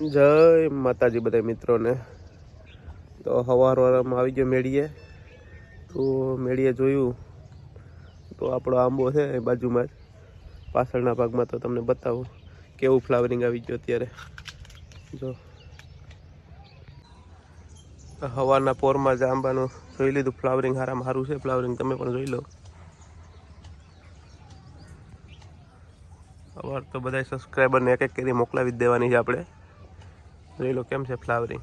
જય માતાજી બધા મિત્રોને. તો સવાર વારમાં આવી ગયો મેળીએ. તો મેળીએ જોયું. તો આપણો આંબો છે એ બાજુમાં જ. પાછળના ભાગમાં તો તમને બતાવું. કેવું ફ્લાવરિંગ આવી ગયું અત્યારે. જો. હવાના પોરમાં જ આંબાનું જોઈ લીધું. ફ્લાવરિંગ હારામાં સારું છે. ફ્લાવરિંગ તમે પણ જોઈ લો. સવાર તો બધા સબસ્ક્રાઈબરને એક એક કરી મોકલાવી જ દેવાની છે આપણે. જોઈ લો કેમ છે ફ્લાવરિંગ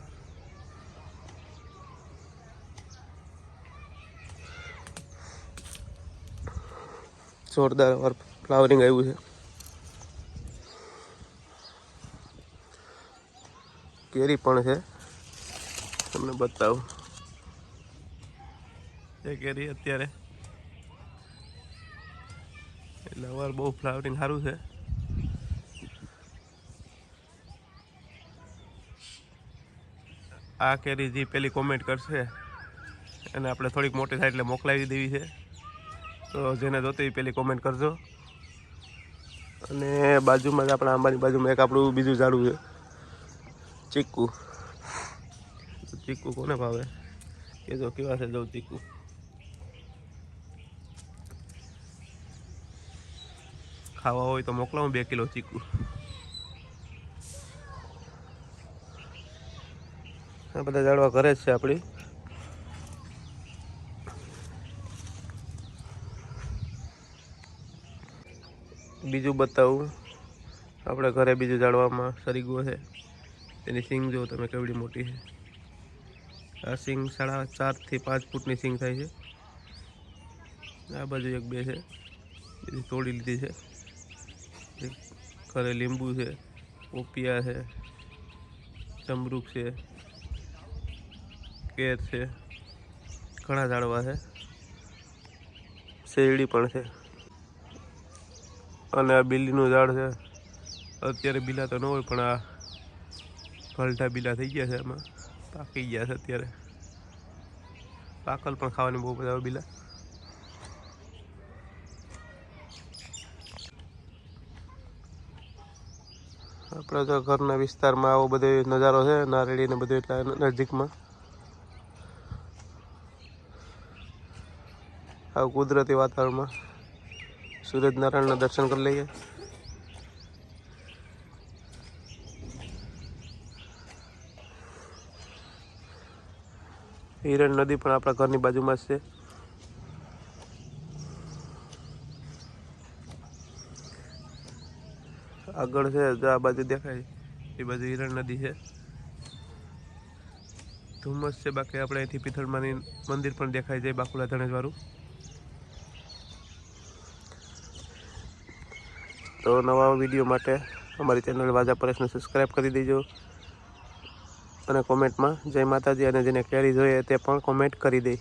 જોરદાર ફ્લાવરિંગ આવ્યું છે કેરી પણ છે તમને બતાવું એ કેરી અત્યારે એટલે અવાર બહુ ફ્લાવરિંગ સારું છે આ કેરી જે પેલી કોમેન્ટ કરશે, એને આપણે થોડીક મોટી થાય એટલે મોકલાવી દેવી છે. તો જેને જોતી પેલી કોમેન્ટ કરજો. અને બાજુમાં જ આપણા આંબાની બાજુમાં એક આપણું બીજું ઝાડું છે. ચીકુ. ચીકુ કોને ભાવે? કે જો કેવા છે જવું ચીકુ. ખાવા હોય તો મોકલાવું, બે કિલો ચીકુ. આ બધા ઝાડવા ઘરે જ છે આપણી. બીજું બતાવું. આપણે ઘરે બીજું ઝાડવામાં સરીગો છે. તેની સિંગ જો તમે કેવડી મોટી છે. આ સિંગ સાડા ચારથી પાંચ ફૂટની સિંગ થાય છે. આ બાજુ એક બે છે. બીજી તોડી લીધી છે. ઘરે લીંબુ છે પોપિયા છે ચમરૂક છે. કેર છે. ઘણા ઝાડવા છે. શેરડી પણ છે. અને આ બિલ્લીનું ઝાડ છે. અત્યારે બિલા તો ન હોય, પણ આ ભલઠા બિલા થઈ ગયા છે એમાં. પાકી ગયા છે અત્યારે. પાકલ પણ ખાવાની બહુ બધા બિલા. આપણા તો ઘરના વિસ્તારમાં આવો બધો નજારો છે નારેડી ને બધું એટલા નજીકમાં. આવું કુદરતી વાતાવરણમાં સૂરજનારાયણના દર્શન કરી લઈએ. હિરણ નદી પણ આપણા ઘરની બાજુમાં છે. આગળ છે આ બાજુ દેખાય, એ બાજુ હિરણ નદી છે. ધુમ્મસ છે, બાકી આપણે અહીંથી પિથળમાની મંદિર પણ દેખાય છે બાકુલા ધણેજ વાળું તો નવા વીડિયો માટે અમારી ચેનલ વાજા પરેશને સબસ્ક્રાઈબ કરી દેજો. અને કોમેન્ટમાં જય માતાજી અને જેને કેરી જોઈએ તે પણ કોમેન્ટ કરી દે.